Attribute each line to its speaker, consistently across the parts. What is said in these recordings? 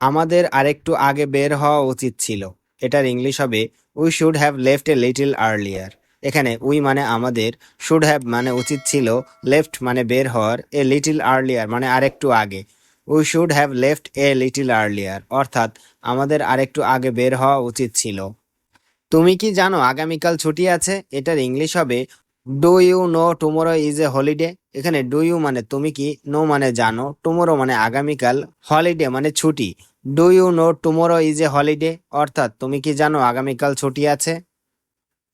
Speaker 1: আমাদের আরেকটু আগে বের হওয়া উচিত ছিল। এটার ইংলিশ হবে we should have left a little earlier এখানে উই মানে আমাদের শুড হ্যাভ মানে উচিত ছিল লেফট মানে বের হওয়ার এ লিটল আর্লিয়ার মানে আরেকটু আগে। We should have left a little earlier অর্থাৎ, আমাদের আরেকটু আগে বের হওয়া উচিত ছিল। তুমি কি জানো আগামীকাল ছুটি আছে? এটার ইংলিশ হবে do you know tomorrow is a holiday এখানে ডু ইউ মানে তুমি কি নো মানে জানো টুমোরো মানে আগামীকাল হলিডে মানে ছুটি। Do you know tomorrow is a holiday অর্থাৎ তুমি কি জানো আগামীকাল ছুটি আছে?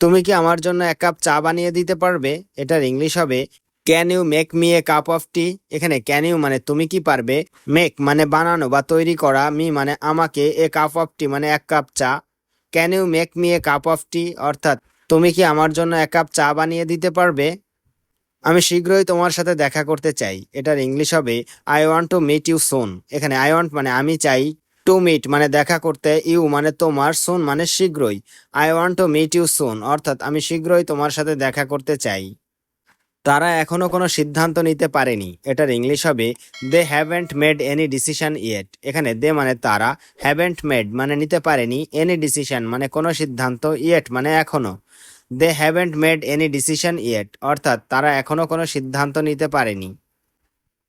Speaker 1: তুমি কি আমার জন্য এক কাপ চা বানিয়ে দিতে পারবে? এটার ইংলিশ হবে can you make me a cup of tea এখানে ক্যান ইউ মানে তুমি কি পারবে? মেক মানে বানানো বা তৈরি করা মি মানে আমাকে এ কাপ অফ টি মানে এক কাপ চা। Can you make me a cup of tea অর্থাৎ তুমি কি আমার জন্য এক কাপ চা বানিয়ে দিতে পারবে? আমি শীঘ্রই তোমার সাথে দেখা করতে চাই। এটার ইংলিশ হবে I want to meet you soon এখানে আই ওয়ান্ট মানে আমি চাই টু মিট মানে দেখা করতে ইউ মানে তোমার সোন মানে শীঘ্রই। I want to meet you soon অর্থাৎ আমি শীঘ্রই তোমার সাথে দেখা করতে চাই। তারা এখনও কোনো সিদ্ধান্ত নিতে পারেনি। এটার ইংলিশ হবে they haven't made any decision yet এখানে দে মানে তারা হ্যাভেন্ট মেড মানে নিতে পারেনি এনি ডিসিশন মানে কোনো সিদ্ধান্ত ইয়েট মানে এখনও। They haven't made any decision yet অর্থাৎ তারা এখনও কোনো সিদ্ধান্ত নিতে পারেনি।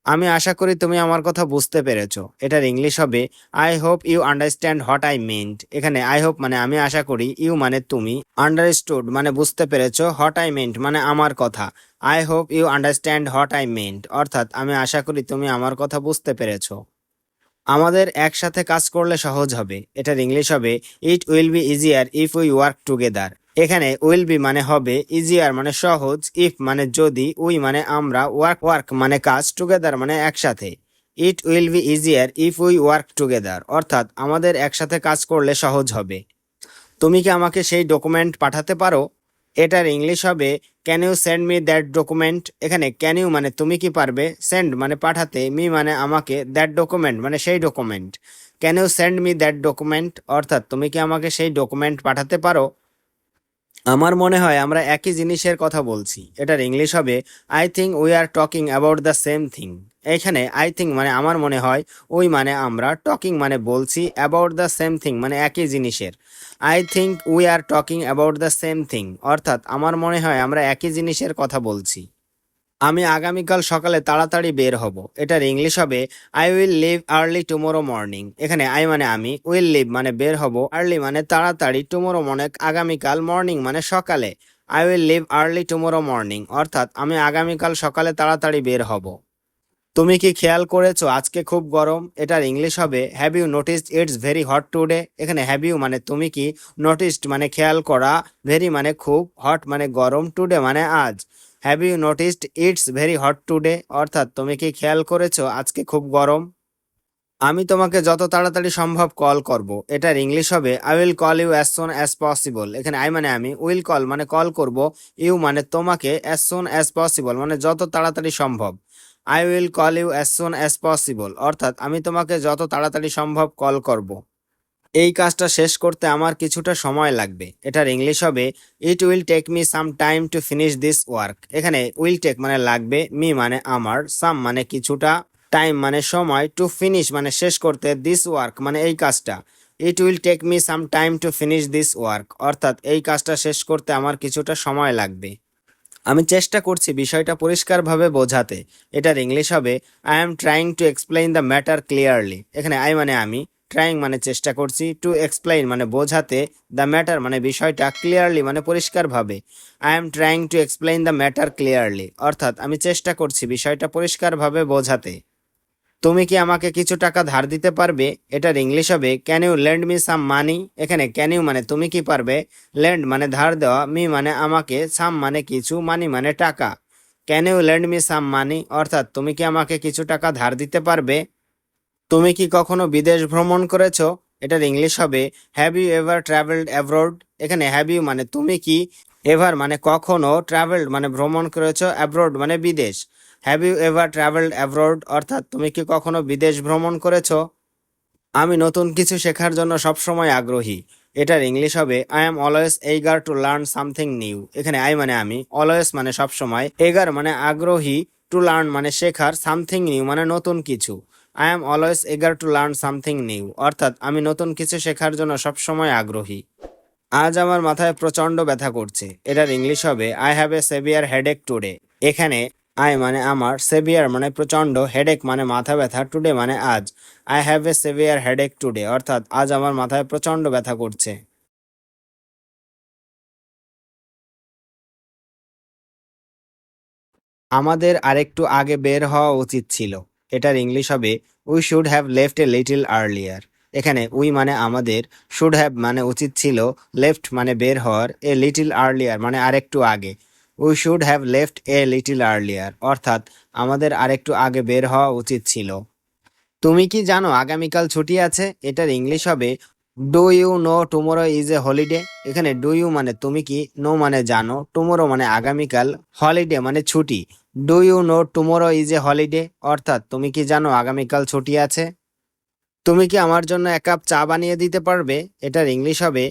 Speaker 1: আমি আশা করি তুমি আমার কথা বুঝতে পেরেছ। এটার ইংলিশ হবে I hope you understand what I meant এখানে আই হোপ মানে আমি আশা করি ইউ মানে তুমি। আন্ডারস্টুড মানে বুঝতে পেরেছ হোয়াট আই মেন্ট মানে আমার কথা। I hope you understand what I meant অর্থাৎ আমি আশা করি তুমি আমার কথা বুঝতে পেরেছ। আমাদের একসাথে কাজ করলে সহজ হবে। এটার ইংলিশ হবে it will be easier if we work together এখানে উইল বি মানে হবে ইজিয়ার মানে সহজ ইফ মানে যদি উই মানে আমরা ওয়ার্ক ওয়ার্ক মানে কাজ টুগেদার মানে একসাথে। It will be easier if we work together অর্থাৎ আমাদের একসাথে কাজ করলে সহজ হবে। তুমি কি আমাকে সেই ডকুমেন্ট পাঠাতে পারো? এটার ইংলিশ হবে can you send me that document এখানে ক্যান ইউ মানে তুমি কি পারবে? সেন্ড মানে পাঠাতে মি মানে আমাকে দ্যাট ডকুমেন্ট মানে সেই document can you send me that document অর্থাৎ, তুমি কি আমাকে সেই ডকুমেন্ট পাঠাতে পারো? আমার মনে হয় আমরা একই জিনিসের কথা বলছি। এটার ইংলিশ হবে I think we are talking about the same thing এখানে আই থিঙ্ক মানে আমার মনে হয় ওই মানে আমরা টকিং মানে বলছি অ্যাবাউট দ্য সেম থিং মানে একই জিনিসের। I think we are talking about the same thing অর্থাৎ আমার মনে হয় আমরা একই জিনিসের কথা বলছি। আমি আগামীকাল সকালে তাড়াতাড়ি বের হব। এটার ইংলিশ হবে I will leave early tomorrow morning এখানে আই মানে আমি উইল লিভ মানে বের হব আর্লি মানে তাড়াতাড়ি টুমোরো মানে আগামীকাল মর্নিং মানে সকালে। I will leave early tomorrow morning অর্থাৎ আমি আগামীকাল সকালে তাড়াতাড়ি বের হব। তুমি কি খেয়াল করেছ? আজকে খুব গরম। এটার ইংলিশ হবে have you noticed it's very hot today এখানে হ্যাভ ইউ মানে তুমি কি নোটিসড মানে খেয়াল করা ভেরি মানে খুব হট মানে গরম টুডে মানে আজ। Have you noticed it's very hot today অর্থাৎ তুমি কি খেয়াল করেছ? আজকে খুব গরম। আমি তোমাকে যত তাড়াতাড়ি সম্ভব কল করব। এটার ইংলিশ হবে I will call you as soon as possible এখানে আই মানে আমি উইল কল মানে কল করব। ইউ মানে তোমাকে অ্যাজ সোন অ্যাজ পসিবল মানে যত তাড়াতাড়ি সম্ভব। I will call you as soon as possible অর্থাৎ, আমি তোমাকে যত তাড়াতাড়ি সম্ভব কল করব। এই কাজটা শেষ করতে আমার কিছুটা সময় লাগবে। এটার ইংলিশ হবে it will take me some time to finish this work এখানে উইল টেক মানে লাগবে মি মানে আমার সাম মানে কিছুটা টাইম মানে সময় টু ফিনিশ মানে শেষ করতে দিস ওয়ার্ক মানে এই কাজটা। It will take me some time to finish this work অর্থাৎ, এই কাজটা শেষ করতে আমার কিছুটা সময় লাগবে। আমি চেষ্টা করছি বিষয়টা পরিষ্কারভাবে বোঝাতে। এটার ইংলিশ হবে I am trying to explain the matter clearly এখানে আই মানে আমি ট্রাইং মানে চেষ্টা করছি টু এক্সপ্লেইন মানে বোঝাতে দ্য ম্যাটার মানে বিষয়টা ক্লিয়ারলি মানে পরিষ্কারভাবে। I am trying to explain the matter clearly অর্থাৎ আমি চেষ্টা করছি বিষয়টা পরিষ্কারভাবে বোঝাতে। তুমি কি আমাকে কিছু টাকা ধার দিতে পারবে? এটার ইংলিশ হবে can you lend me some money এখানে ক্যান ইউ মানে তুমি কি পারবে? ল্যান্ড মানে ধার দেওয়া মি মানে আমাকে সাম মানে কিছু মানি মানে টাকা। Can you lend me some money অর্থাৎ, তুমি কি আমাকে কিছু টাকা ধার দিতে পারবে? তুমি কি কখনো বিদেশ ভ্রমণ করেছ? এটার ইংলিশ হবে have you ever travelled abroad এখানে হ্যাভ ইউ মানে তুমি কি এভার মানে কখনো ট্রাভেলড মানে ভ্রমণ করেছ অ্যাব্রোড মানে বিদেশ। Have you ever travelled abroad অর্থাৎ তুমি কি কখনো বিদেশ ভ্রমণ করেছ? আমি নতুন কিছু শেখার জন্য সবসময় আগ্রহী। এটার ইংলিশ হবে I am always eager to learn something new এখানে আই মানে আমি অলওয়েজ মানে সবসময় এগার মানে আগ্রহী টু লার্ন মানে শেখার সামথিং নিউ মানে নতুন কিছু। I am always eager to learn something new অর্থাৎ আমি নতুন কিছু শেখার জন্য সবসময় আগ্রহী। আজ আমার মাথায় প্রচণ্ড ব্যথা করছে। এটার ইংলিশ হবে I have a severe headache today এখানে আই মানে আমার সেভিয়ার মানে প্রচণ্ড হেডেক মানে মাথা ব্যথা টুডে মানে আজ। I have a severe headache today অর্থাৎ আজ আমার মাথায় প্রচণ্ড ব্যথা করছে। আমাদের আরেকটু আগে বের হওয়া উচিত ছিল। এটার ইংলিশ হবে we should have left a little earlier এখানে উই মানে আমাদের শুড হ্যাভ মানে উচিত ছিল লেফট মানে বের হওয়ার এ লিটিল আর্লিয়ার মানে আরেকটু আগে। We should have left a little earlier অর্থাৎ, আমাদের আরেকটু আগে বের হওয়া উচিত ছিল। তুমি কি জানো আগামীকাল ছুটি আছে? এটার ইংলিশ হবে do you know tomorrow is a holiday এখানে ডু ইউ মানে তুমি কি নো মানে জানো। টুমোরো মানে আগামীকাল হলিডে মানে ছুটি। Do you know tomorrow is a holiday অর্থাৎ, তুমি কি জানো আগামীকাল ছুটি আছে? তুমি কি আমার জন্য এক কাপ চা বানিয়ে দিতে পারবে? এটার ইংলিশ হবে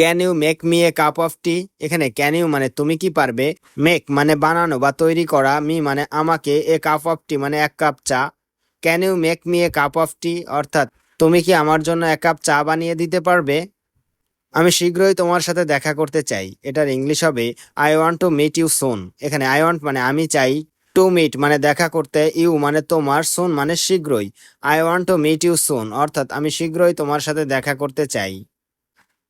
Speaker 1: can you make me a cup of tea এখানে ক্যান ইউ মানে তুমি কি পারবে? মেক মানে বানানো বা তৈরি করা। মি মানে আমাকে এ কাপ অফ টি মানে এক কাপ চা। Can you make me a cup of tea অর্থাৎ তুমি কি আমার জন্য এক কাপ চা বানিয়ে দিতে পারবে? আমি শীঘ্রই তোমার সাথে দেখা করতে চাই। এটার ইংলিশ হবে I want to meet you soon এখানে আই ওয়ান্ট মানে আমি চাই টু মিট মানে দেখা করতে ইউ মানে তোমার সোন মানে শীঘ্রই। I want to meet you soon অর্থাৎ আমি শীঘ্রই তোমার সাথে দেখা করতে চাই।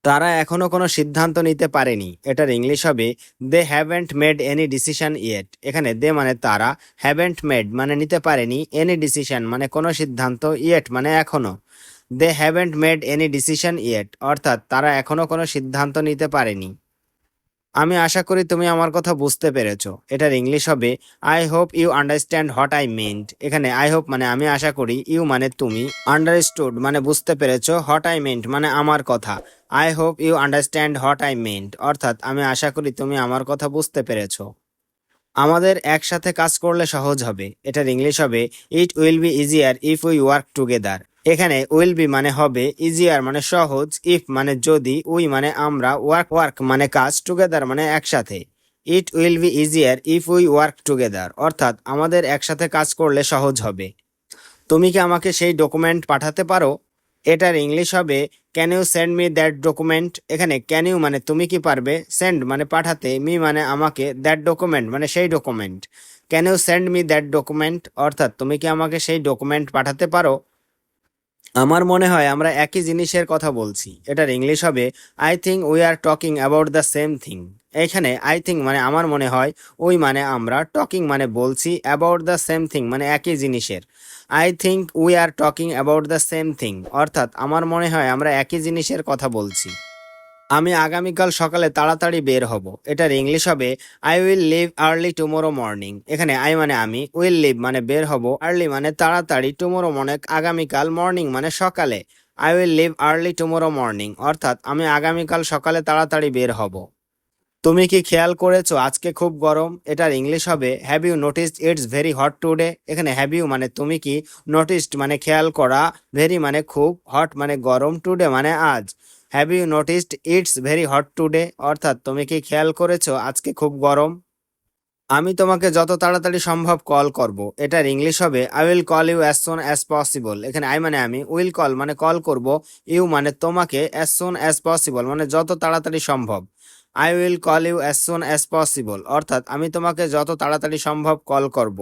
Speaker 1: তারা এখনও কোনো সিদ্ধান্ত নিতে পারেনি। এটার ইংলিশ হবে they haven't made any decision yet এখানে দে মানে তারা হ্যাভেন্ট মেড মানে নিতে পারেনি এনি ডিসিশন মানে কোনো সিদ্ধান্ত ইয়েট মানে এখনও। They haven't made any decision yet অর্থাৎ তারা এখনও কোনো সিদ্ধান্ত নিতে পারেনি। আমি আশা করি তুমি আমার কথা বুঝতে পেরেছ। এটার ইংলিশ হবে I hope you understand what I meant এখানে আই হোপ মানে আমি আশা করি ইউ মানে তুমি। আন্ডারস্টুড মানে বুঝতে পেরেছ হোয়াট আই মিন্ট মানে আমার কথা। I hope you understand what I meant অর্থাৎ, আমি আশা করি তুমি আমার কথা বুঝতে পেরেছ। আমাদের একসাথে কাজ করলে সহজ হবে। এটার ইংলিশ হবে it will be easier if we work together এখানে উইল বি মানে হবে ইজিয়ার মানে সহজ ইফ মানে যদি উই মানে আমরা ওয়ার্ক ওয়ার্ক মানে কাজ টুগেদার মানে একসাথে। It will be easier if we work together অর্থাৎ, আমাদের একসাথে কাজ করলে সহজ হবে। তুমি কি আমাকে সেই ডকুমেন্ট পাঠাতে পারো? এটার ইংলিশ হবে can you send me that document এখানে ক্যান ইউ মানে তুমি কি পারবে? সেন্ড মানে পাঠাতে মি মানে আমাকে দ্যাট ডকুমেন্ট মানে সেই document can you send me that document অর্থাৎ, তুমি কি আমাকে সেই ডকুমেন্ট পাঠাতে পারো? আমার মনে হয় আমরা একই জিনিসের কথা বলছি। এটার ইংলিশ হবে I think we are talking about the same thing এখানে আই থিঙ্ক মানে আমার মনে হয়, ওই মানে আমরা টকিং মানে বলছি অ্যাবাউট দ্য সেম থিং মানে একই জিনিসের। I think we are talking about the same thing অর্থাৎ, আমার মনে হয় আমরা একই জিনিসের কথা বলছি। আমি আগামীকাল সকালে তাড়াতাড়ি বের হব। এটার ইংলিশ হবে I will leave early tomorrow morning এখানে আই মানে আমি উইল লিভ মানে বের হব আর্লি মানে তাড়াতাড়ি টুমোরো মানে আগামীকাল মর্নিং মানে সকালে। I will leave early tomorrow morning অর্থাৎ, আমি আগামীকাল সকালে তাড়াতাড়ি বের হব। তুমি কি খেয়াল করেছ? আজকে খুব গরম। এটার ইংলিশ হবে have you noticed it's very hot today এখানে হ্যাভ ইউ মানে তুমি কি নোটিসড মানে খেয়াল করা ভেরি মানে খুব হট মানে গরম টুডে মানে আজ। Have you noticed it's very hot today অর্থাৎ তুমি কি খেয়াল করেছ? আজকে খুব গরম। আমি তোমাকে যত তাড়াতাড়ি সম্ভব কল করব। এটার ইংলিশ হবে I will call you as soon as possible এখানে আই মানে আমি উইল কল মানে কল করব। ইউ মানে তোমাকে অ্যাজ সোন অ্যাজ পসিবল মানে যত তাড়াতাড়ি সম্ভব। I will call you as soon as possible অর্থাৎ, আমি তোমাকে যত তাড়াতাড়ি সম্ভব কল করব।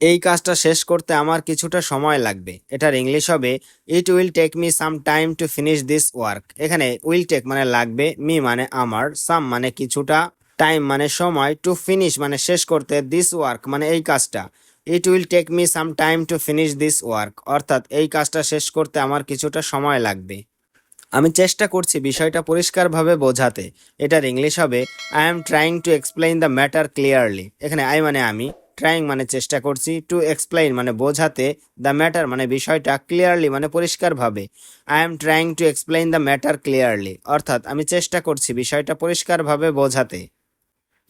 Speaker 1: এই কাজটা শেষ করতে আমার কিছুটা সময় লাগবে। এটার ইংলিশ হবে it will take me some time to finish this work এখানে উইল টেক মানে লাগবে মি মানে আমার সাম মানে কিছুটা টাইম মানে সময় টু ফিনিশ মানে শেষ করতে দিস ওয়ার্ক মানে এই কাজটা। It will take me some time to finish this work অর্থাৎ, এই কাজটা শেষ করতে আমার কিছুটা সময় লাগবে। আমি চেষ্টা করছি বিষয়টা পরিষ্কারভাবে বোঝাতে। এটার ইংলিশ হবে I am trying to explain the matter clearly এখানে আই মানে আমি ট্রাইং মানে চেষ্টা করছি টু এক্সপ্লেইন মানে বোঝাতে দ্য ম্যাটার মানে বিষয়টা ক্লিয়ারলি মানে পরিষ্কারভাবে I am trying to explain the matter clearly অর্থাৎ আমি চেষ্টা করছি বিষয়টা পরিষ্কারভাবে বোঝাতে।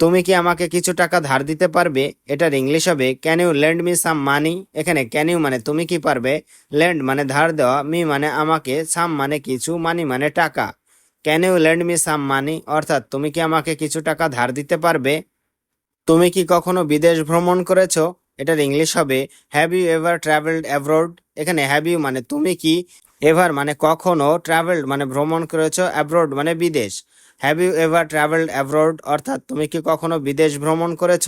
Speaker 1: তুমি কি আমাকে কিছু টাকা ধার দিতে পারবে? এটার ইংলিশ হবে can you lend me some money এখানে ক্যান ইউ মানে তুমি কি পারবে? ল্যান্ড মানে ধার দেওয়া মি মানে আমাকে সাম মানে কিছু মানি মানে টাকা। Can you lend me some money অর্থাৎ, তুমি কি আমাকে কিছু টাকা ধার দিতে পারবে? তুমি কি কখনো বিদেশ ভ্রমণ করেছ? এটার ইংলিশ হবে have you ever travelled abroad এখানে হ্যাভ ইউ মানে তুমি কি? এভার মানে কখনো ট্রাভেলড মানে ভ্রমণ করেছ অ্যাব্রোড মানে বিদেশ। Have you ever travelled abroad অর্থাৎ তুমি কি কখনো বিদেশ ভ্রমণ করেছ?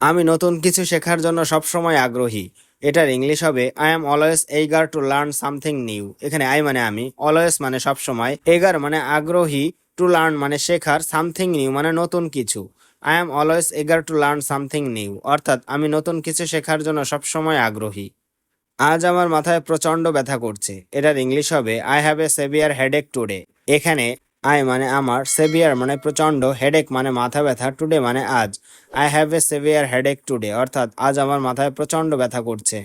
Speaker 1: আমি নতুন কিছু শেখার জন্য সবসময় আগ্রহী। এটার ইংলিশ হবে I am always eager to learn something new এখানে আই মানে আমি অলওয়েজ মানে সবসময় এগার মানে আগ্রহী টু লার্ন মানে শেখার সামথিং নিউ মানে নতুন কিছু। I am always eager to learn something new অর্থাৎ আমি নতুন কিছু শেখার জন্য সবসময় আগ্রহী। আজ আমার মাথায় প্রচণ্ড ব্যথা করছে। এটার ইংলিশ হবে I have a severe headache today এখানে আই মানে আমার সেভিয়ার মানে প্রচণ্ড হেডেক মানে মাথা ব্যথা টুডে মানে আজ। I have a severe headache today অর্থাৎ, আজ আমার মাথায় প্রচণ্ড ব্যথা করছে।